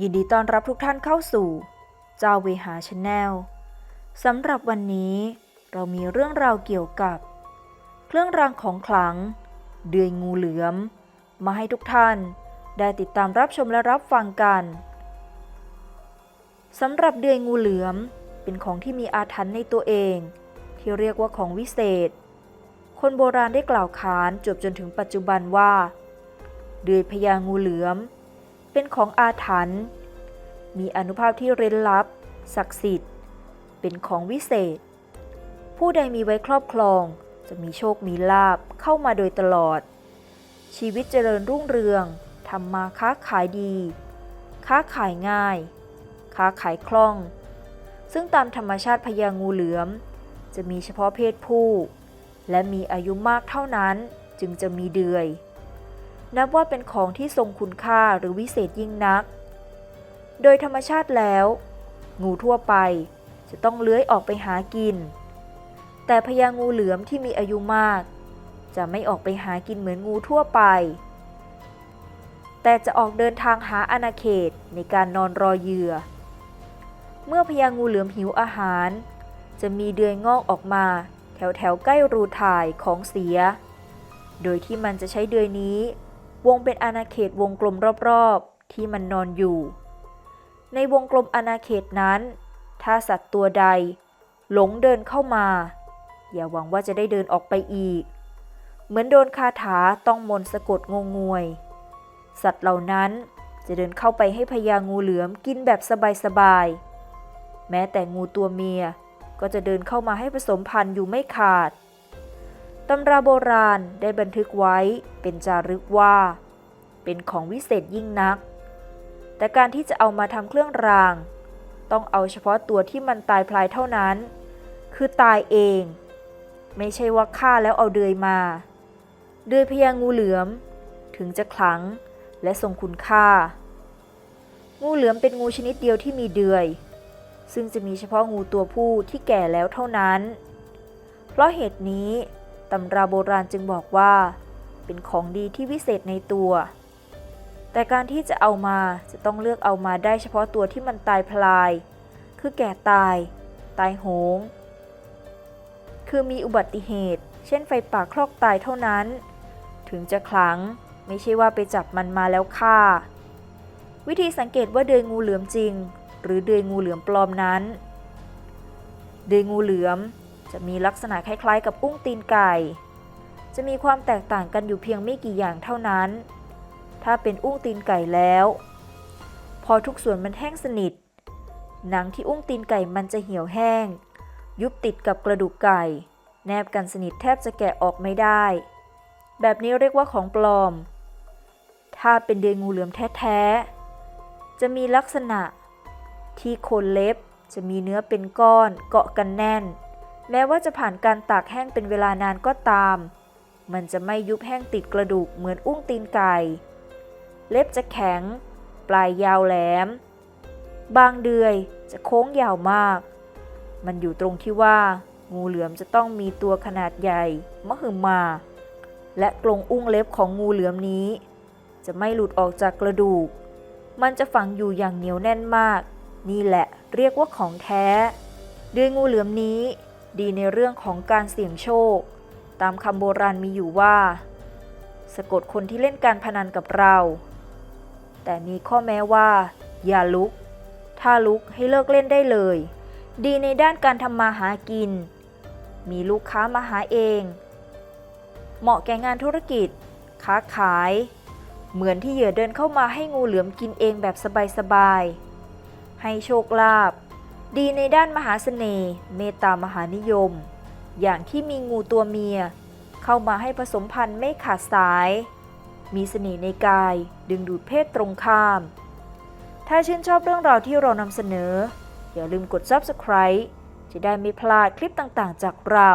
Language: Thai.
ยินดีต้อนรับทุกท่านเข้าสู่เจ้าเวหาชาแนลสำหรับวันนี้เรามีเรื่องราวเกี่ยวกับ เครื่องรางของขลัง เดือยงูเหลือม มาให้ทุกท่านได้ติดตามรับชมและรับฟังกันสำหรับเดือยงูเหลือม เป็นของที่มีอาถรรพ์ในตัวเอง ที่เรียกว่าของวิเศษ คนโบราณได้กล่าวขานจบจนถึงปัจจุบันว่า เดือยพญางูเหลือม เป็นของอาถรรพ์ มีอนุภาพที่เร้นลับ ศักดิ์สิทธิ์ เป็นของวิเศษ ผู้ใดมีไว้ครอบครอง จะมีโชคมีลาบเข้ามาโดยตลอด ชีวิตเจริญรุ่งเรืองทำมาค้าขายดี ค้าขายง่าย ค้าขายคล่อง ซึ่งตามธรรมชาติพญางูเหลือม จะมีเฉพาะเพศผู้ และมีอายุมากเท่านั้นจึงจะมีเดือย นับว่าเป็นของที่ทรงคุณค่าหรือวิเศษยิ่งนัก โดยธรรมชาติแล้ว งูทั่วไปจะต้องเลื้อยออกไปหากิน แต่พญางูเหลือมที่มีอายุมาก จะไม่ออกไปหากินเหมือนงูทั่วไป แต่จะออกเดินทางหาอาณาเขตในการนอนรอเหยื่อ เมื่อพญางูเหลือมหิวอาหาร จะมีเดือยงอกออกมา แถวแถวใกล้รูถ่ายของเสีย โดยที่มันจะใช้เดือยนี้ วงเป็นอาณาเขตวงกลมรอบๆ ที่มันนอนอยู่ ในวงกลมอาณาเขตนั้น ถ้าสัตว์ตัวใด หลงเดินเข้ามา อย่าหวังว่าจะได้เดินออกไปอีก เหมือนโดนคาถาต้องมนต์สะกดงงงวย สัตว์เหล่านั้นจะเดินเข้าไปให้พญางูเหลือมกินแบบสบายๆ แม้แต่งูตัวเมียก็จะเดินเข้ามาให้ผสมพันธุ์อยู่ไม่ขาด ตำราโบราณได้บันทึกไว้เป็นจารึกว่า เป็นของวิเศษยิ่งนัก แต่การที่จะเอามาทำเครื่องราง ต้องเอาเฉพาะตัวที่มันตายพลายเท่านั้น คือตายเอง ไม่ใช่ว่าฆ่าแล้วเอาเดือยมา เดือยพญางูเหลือม ถึงจะขลังและทรงคุณค่า งูเหลือมเป็นงูชนิดเดียวที่มีเดือย ซึ่งจะมีเฉพาะงูตัวผู้ที่แก่แล้วเท่านั้น เพราะเหตุนี้ ตำราโบราณจึงบอกว่า เป็นของดีที่วิเศษในตัว แต่การที่จะเอามาจะต้องเลือกเอามาได้เฉพาะตัวที่มันตายพลาย คือแก่ตาย ตายโหง คือมีอุบัติเหตุ เช่นไฟป่าคลอกตายเท่านั้น ถึงจะขลังไม่ใช่ว่าไปจับมันมาแล้วฆ่า วิธีสังเกตว่าเดือยงูเหลือมจริง หรือเดือยงูเหลือมปลอมนั้น เดือยงูเหลือม จะมีลักษณะคล้ายๆ กับอุ้งตีนไก่ จะมีความแตกต่างกันอยู่เพียงไม่กี่อย่างเท่านั้น ถ้าเป็นอุ้งตีนไก่แล้ว พอทุกส่วนมันแห้งสนิท หนังที่อุ้งตีนไก่มันจะเหี่ยวแห้ง ยุบติดกับกระดูกไก่ แนบกันสนิทแทบจะแกะออกไม่ได้ แบบนี้เรียกว่าของปลอม ถ้าเป็นเดือยงูเหลือมแท้ๆ จะมีลักษณะที่โคนเล็บจะมีเนื้อเป็นก้อนเกาะกันแน่น แม้ว่าจะผ่านการตากแห้งเป็นเวลานานก็ตาม มันจะไม่ยุบแห้งติดกระดูกเหมือนอุ้งตีนไก่ เล็บจะแข็ง ปลายยาวแหลม บางเดือยจะโค้งยาวมาก มันอยู่ตรงที่ว่า งูเหลือมจะต้องมีตัวขนาดใหญ่ มหึมา และกรงอุ้งเล็บของงูเหลือมนี้ จะไม่หลุดออกจากกระดูก มันจะฝังอยู่อย่างเหนียวแน่นมาก นี่แหละเรียกว่าของแท้เดือยงูเหลือมนี้ ดีในเรื่องของการเสี่ยงโชค ตามคำโบราณมีอยู่ว่า สะกดคนที่เล่นการพนันกับเรา แต่มีข้อแม้ว่า อย่าลุก ถ้าลุกให้เลิกเล่นได้เลย ดีในด้านการทำมาหากิน มีลูกค้ามาหาเอง เหมาะแก่งานธุรกิจ ค้าขาย เหมือนที่เหยื่อเดินเข้ามาให้งูเหลือมกินเองแบบสบายๆให้โชคลาภ ดีในด้านมหาเสน่ห์เมตตามหานิยม อย่างที่มีงูตัวเมีย เข้ามาให้ผสมพันธุ์ไม่ขาดสาย มีเสน่ห์ในกายดึงดูดเพศตรงข้าม ถ้าชื่นชอบเรื่องราวที่เรานำเสนอ อย่าลืมกด subscribe จะได้ไม่พลาดคลิปต่างๆ จากเรา